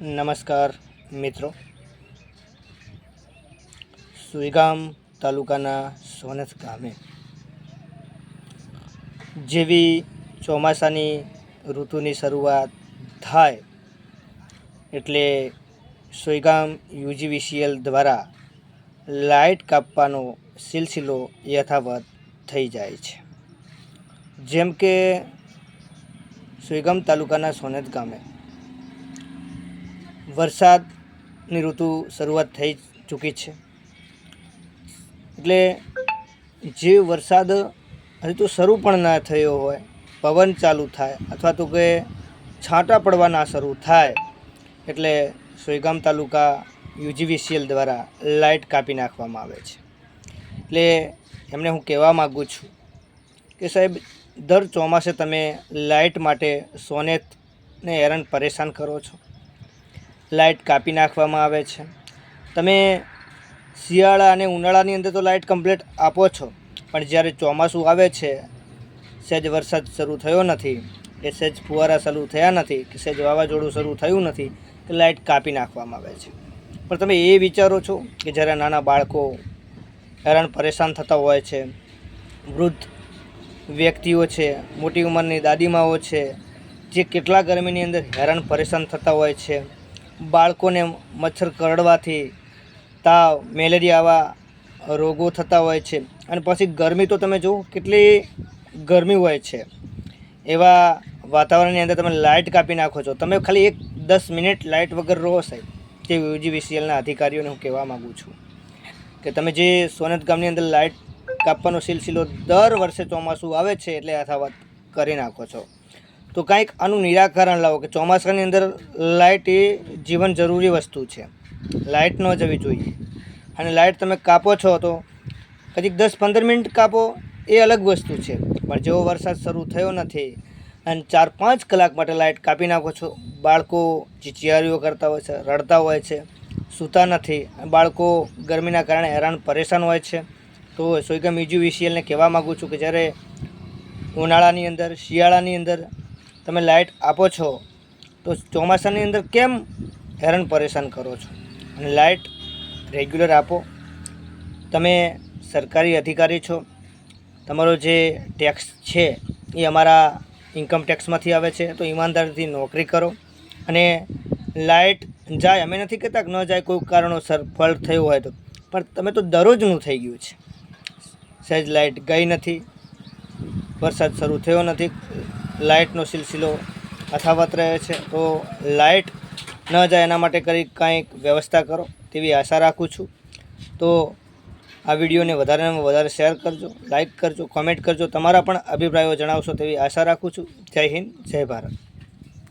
નમસ્કાર, મિત્રો. સુઈગામ તાલુકાના સોનસ ગામે. જેવી ચોમાસાની ઋતુની શરૂઆત થાય એટલે સુઈગામ યુજીવીસીએલ દ્વારા લાઇટ કાપવાનો સિલસિલો યથાવત થઈ જાય છે. જેમ કે સુઈગામ તાલુકાના સોનેત ગામે વરસાદની ઋતુ શરૂઆત થઈ ચૂકી છે. એટલે જે વરસાદ હજુ તો શરૂ પણ ના થયો હોય, પવન ચાલુ થાય અથવા તો કે છાંટા પડવાના શરૂ થાય, એટલે સોયગામ તાલુકા યુજીવીસીએલ દ્વારા લાઇટ કાપી નાખવામાં આવે છે. એટલે એમને હું કહેવા માગું છું કે સાહેબ, દર ચોમાસે તમે લાઇટ માટે સોનેતને હેરાન પરેશાન કરો છો? લાઇટ કાપી નાખવામાં આવે છે. તમે શિયાળા અને ઉનાળાની અંદર તો લાઇટ કમ્પ્લીટ આપો છો, પણ જ્યારે ચોમાસું આવે છે, સહેજ વરસાદ શરૂ થયો નથી કે સહેજ ફુવારા શરૂ થયા નથી કે સહેજ વાવાઝોડું શરૂ થયું નથી કે લાઇટ કાપી નાખવામાં આવે છે. પણ તમે એ વિચારો છો કે જ્યારે નાના બાળકો હેરાન પરેશાન થતા હોય છે, વૃદ્ધ વ્યક્તિઓ છે, મોટી ઉંમરની દાદીમાઓ છે, જે કેટલા ગરમીની અંદર હેરાન પરેશાન થતા હોય છે બાળકોને મચ્છર કરડવાથી તાવ, મેલેરિયા આવા રોગો થતા હોય છે. અને પછી ગરમી તો તમે જુઓ કેટલી ગરમી હોય છે. એવા વાતાવરણની અંદર તમે લાઇટ કાપી નાખો છો. તમે ખાલી એક દસ મિનિટ લાઇટ વગર રહો સાહેબ. તે યુજીવીસીએલના અધિકારીઓને હું કહેવા માગું છું કે તમે જે સોનત ગામની અંદર લાઇટ કાપવાનો સિલસિલો દર વર્ષે ચોમાસું આવે છે એટલે યથાવત કરી નાખો છો. તો કાંઈક આનું નિરાકરણ લાવો કે ચોમાસાની અંદર લાઇટ એ જીવન જરૂરી વસ્તુ છે. લાઇટ ન જવી જોઈએ. અને લાઇટ તમે કાપો છો તો કદીક દસ પંદર મિનિટ કાપો એ અલગ વસ્તુ છે. પણ જેવો વરસાદ શરૂ થયો નથી અને ચાર પાંચ કલાક માટે લાઇટ કાપી નાખો છો, બાળકો ચીચિયારીઓ કરતા હોય છે, રડતા હોય છે, સૂતા નથી બાળકો ગરમીના કારણે હેરાન પરેશાન હોય છે, તો સોયગમ બીજું વિસીએલને કહેવા માગું છું કે જ્યારે ઉનાળાની અંદર, શિયાળાની અંદર તમે લાઇટ આપો છો, તો ચોમાસાની અંદર કેમ હેરાન પરેશાન કરો છો? અને લાઇટ રેગ્યુલર આપો. તમે સરકારી અધિકારી છો. તમારો જે ટેક્સ છે, એ અમારા ઇન્કમ ટેક્સમાંથી આવે છે, તો ઈમાનદારીથી નોકરી કરો. અને લાઇટ જાય, અમે નથી કહેતા કે ન જાય, કોઈ કારણોસર ફળ થયું હોય તો. પણ તમે તો દરરોજનું થઈ ગયું છે. સહેજ લાઇટ ગઈ નથી. વરસાદ શરૂ થયો નથી. લાઇટનો સિલસિલો અથાવત રહે છે, તો લાઇટ ન જાય એના માટે કરી કાંઈક વ્યવસ્થા કરો તેવી આશા રાખું છું. તો આ વિડીયોને વધારેમાં વધારે શેર કરજો, લાઇક કરજો, કોમેન્ટ કરજો, તમારા પણ અભિપ્રાયો જણાવશો તેવી આશા રાખું છું. જય હિન્દ, જય ભારત.